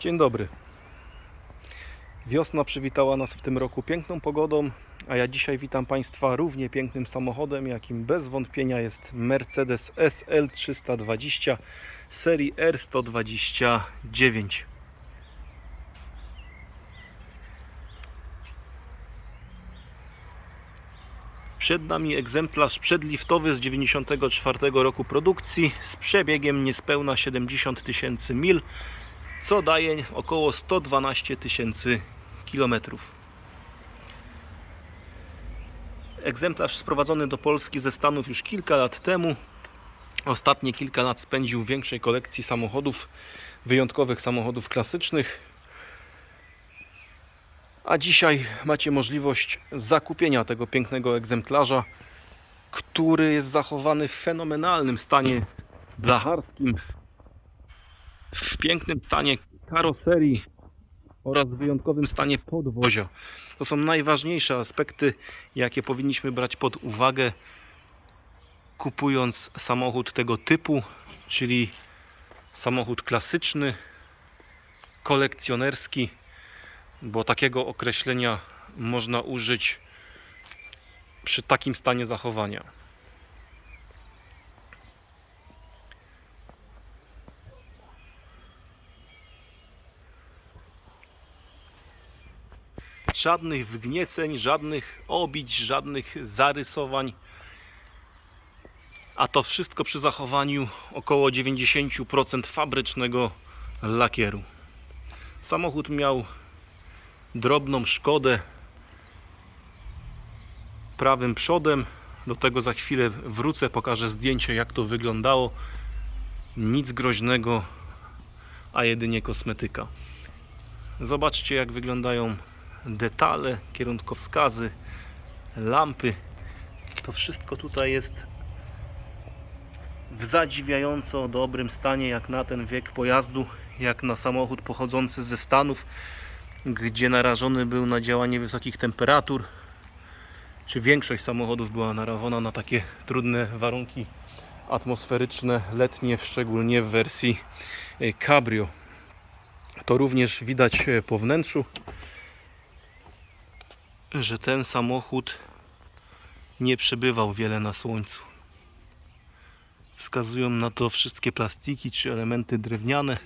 Dzień dobry. Wiosna przywitała nas w tym roku piękną pogodą, a ja dzisiaj witam Państwa równie pięknym samochodem, jakim bez wątpienia jest Mercedes SL 320 serii R129. Przed nami egzemplarz przedliftowy z 94 roku produkcji z przebiegiem niespełna 70 tysięcy mil co daje około 112 tysięcy kilometrów. Egzemplarz sprowadzony do Polski ze Stanów już kilka lat temu. Ostatnie kilka lat spędził w większej kolekcji samochodów, wyjątkowych samochodów klasycznych. A dzisiaj macie możliwość zakupienia tego pięknego egzemplarza, który jest zachowany w fenomenalnym stanie blacharskim, w pięknym stanie karoserii oraz wyjątkowym stanie podwozia. To są najważniejsze aspekty, jakie powinniśmy brać pod uwagę, kupując samochód tego typu, czyli samochód klasyczny, kolekcjonerski, bo takiego określenia można użyć przy takim stanie zachowania. Żadnych wgnieceń, żadnych obić, żadnych zarysowań. A to wszystko przy zachowaniu około 90% fabrycznego lakieru. Samochód miał drobną szkodę prawym przodem. Do tego za chwilę wrócę, pokażę zdjęcie jak to wyglądało. Nic groźnego, a jedynie kosmetyka. Zobaczcie jak wyglądają detale, kierunkowskazy, lampy. To wszystko tutaj jest w zadziwiająco dobrym stanie, jak na ten wiek pojazdu, jak na samochód pochodzący ze Stanów, gdzie narażony był na działanie wysokich temperatur. Czy większość samochodów była narażona na takie trudne warunki atmosferyczne, letnie, szczególnie w wersji e, Cabrio. To również widać e, po wnętrzu że ten samochód nie przebywał wiele na słońcu. Wskazują na to wszystkie plastiki czy elementy drewniane.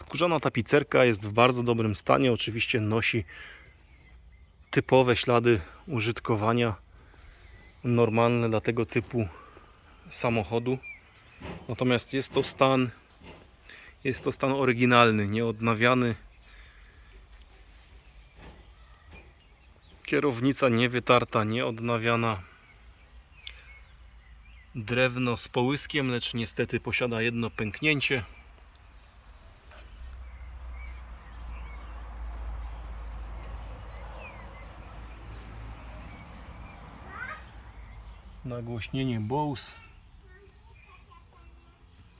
Skórzana tapicerka jest w bardzo dobrym stanie. Oczywiście nosi typowe ślady użytkowania normalne dla tego typu samochodu. Natomiast jest to stan jest to stan oryginalny, nieodnawiany. Kierownica niewytarta, nieodnawiana. Drewno z połyskiem, lecz niestety posiada jedno pęknięcie. Nagłośnienie Bose.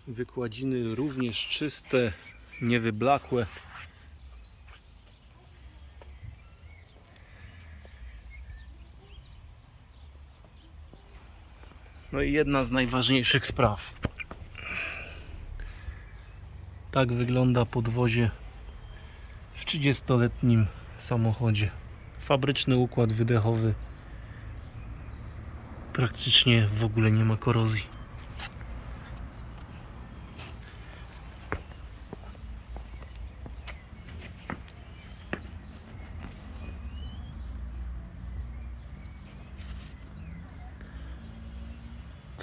Wykładziny również czyste, niewyblakłe. No i jedna z najważniejszych spraw. Tak wygląda podwozie w 30-letnim samochodzie. Fabryczny układ wydechowy. Praktycznie w ogóle nie ma korozji.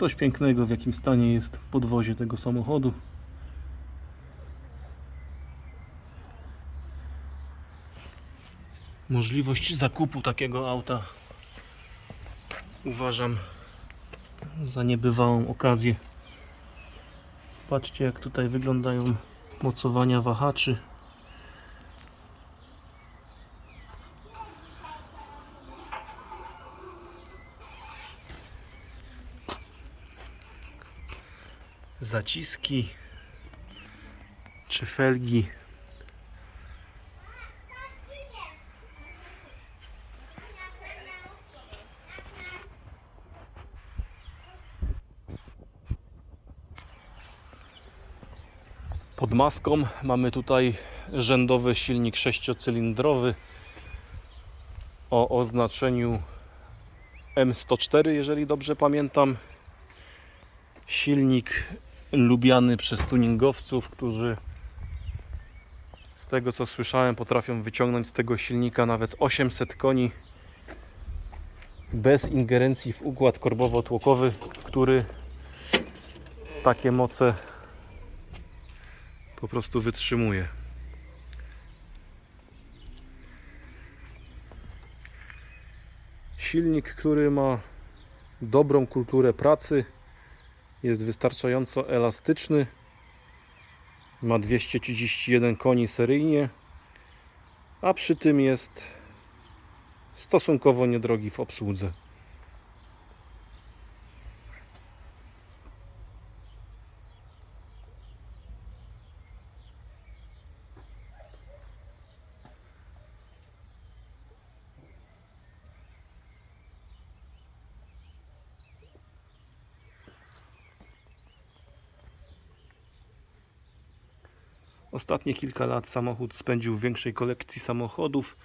Coś pięknego, w jakim stanie jest podwozie tego samochodu. Możliwość zakupu takiego auta uważam za niebywałą okazję. Patrzcie, jak tutaj wyglądają mocowania wahaczy. Zaciski czy felgi. Pod maską mamy tutaj rzędowy silnik sześciocylindrowy o oznaczeniu M104, jeżeli dobrze pamiętam. Silnik lubiany przez tuningowców, którzy z tego co słyszałem potrafią wyciągnąć z tego silnika nawet 800 koni bez ingerencji w układ korbowo-tłokowy, który takie moce po prostu wytrzymuje. Silnik, który ma dobrą kulturę pracy, jest wystarczająco elastyczny, ma 231 koni seryjnie, a przy tym jest stosunkowo niedrogi w obsłudze. Ostatnie kilka lat samochód spędził w większej kolekcji samochodów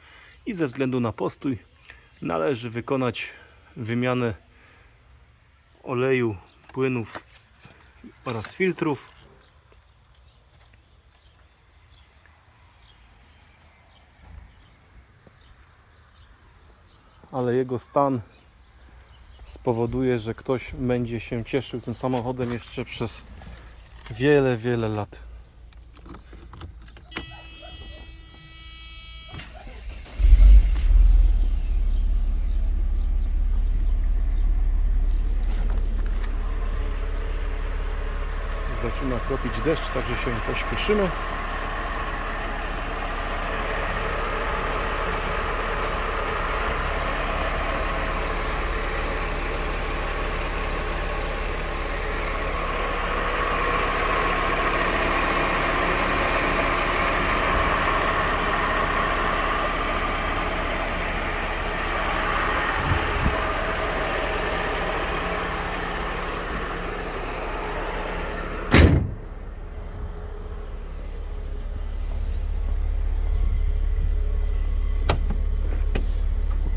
i ze względu na postój należy wykonać wymianę oleju, płynów oraz filtrów. Ale jego stan spowoduje, że ktoś będzie się cieszył tym samochodem jeszcze przez wiele, wiele lat. Zaczyna kropić deszcz, także się pośpieszymy.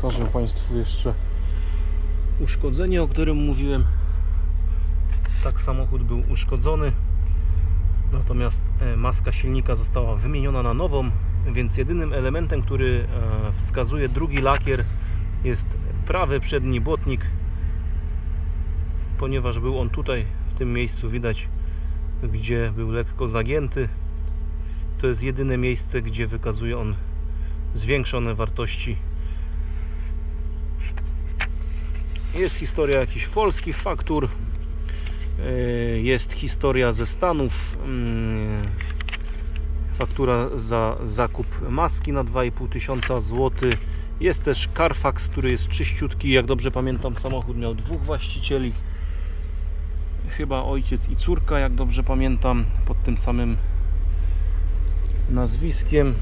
Pokażę Państwu jeszcze uszkodzenie, o którym mówiłem. Tak samochód był uszkodzony. Natomiast e, maska silnika została wymieniona na nową, więc jedynym elementem, który e, wskazuje drugi lakier jest prawy przedni błotnik. Ponieważ był on tutaj, w tym miejscu widać, gdzie był lekko zagięty. To jest jedyne miejsce, gdzie wykazuje on zwiększone wartości Jest historia jakichś polskich faktur. Yy, Jest historia ze Stanów. Yy, Faktura za zakup maski na 2,5 tysiąca złotych. Jest też Carfax, który jest czyściutki. Jak dobrze pamiętam, samochód miał dwóch właścicieli. Chyba ojciec i córka, jak dobrze pamiętam, pod tym samym nazwiskiem.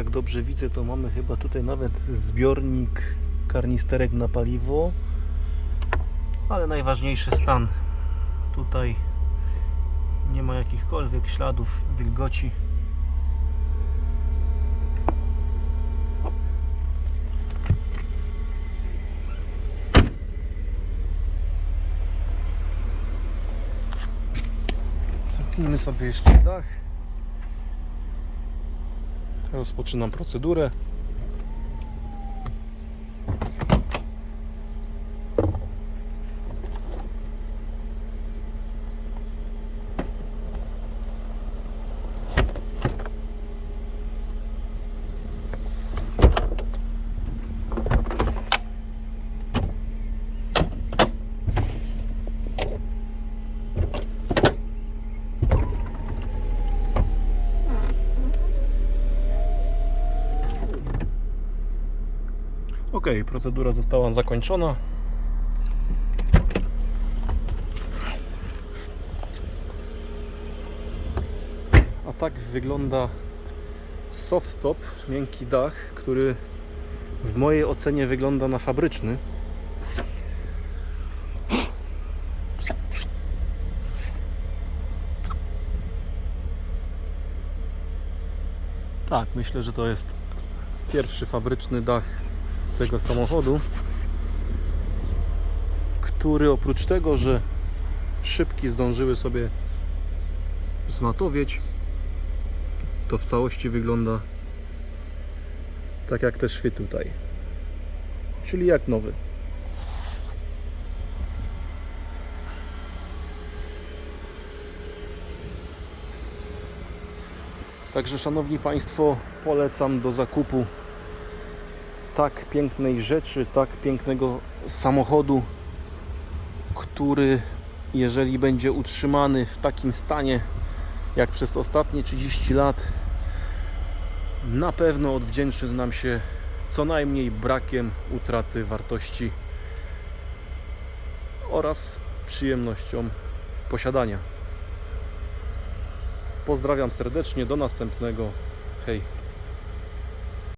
Jak dobrze widzę, to mamy chyba tutaj nawet zbiornik karnisterek na paliwo. Ale najważniejszy stan. Tutaj nie ma jakichkolwiek śladów wilgoci. Zamknijmy sobie jeszcze dach. Rozpoczynam procedurę. Procedura została zakończona. A tak wygląda soft top, miękki dach, który w mojej ocenie wygląda na fabryczny. Tak, myślę, że to jest pierwszy fabryczny dach tego samochodu, który oprócz tego, że szybki zdążyły sobie zmatowieć, to w całości wygląda tak jak te szwy tutaj. Czyli jak nowy. Także szanowni Państwo, polecam do zakupu tak pięknej rzeczy, tak pięknego samochodu, który jeżeli będzie utrzymany w takim stanie jak przez ostatnie 30 lat, na pewno odwdzięczy nam się co najmniej brakiem utraty wartości oraz przyjemnością posiadania. Pozdrawiam serdecznie, do następnego. Hej.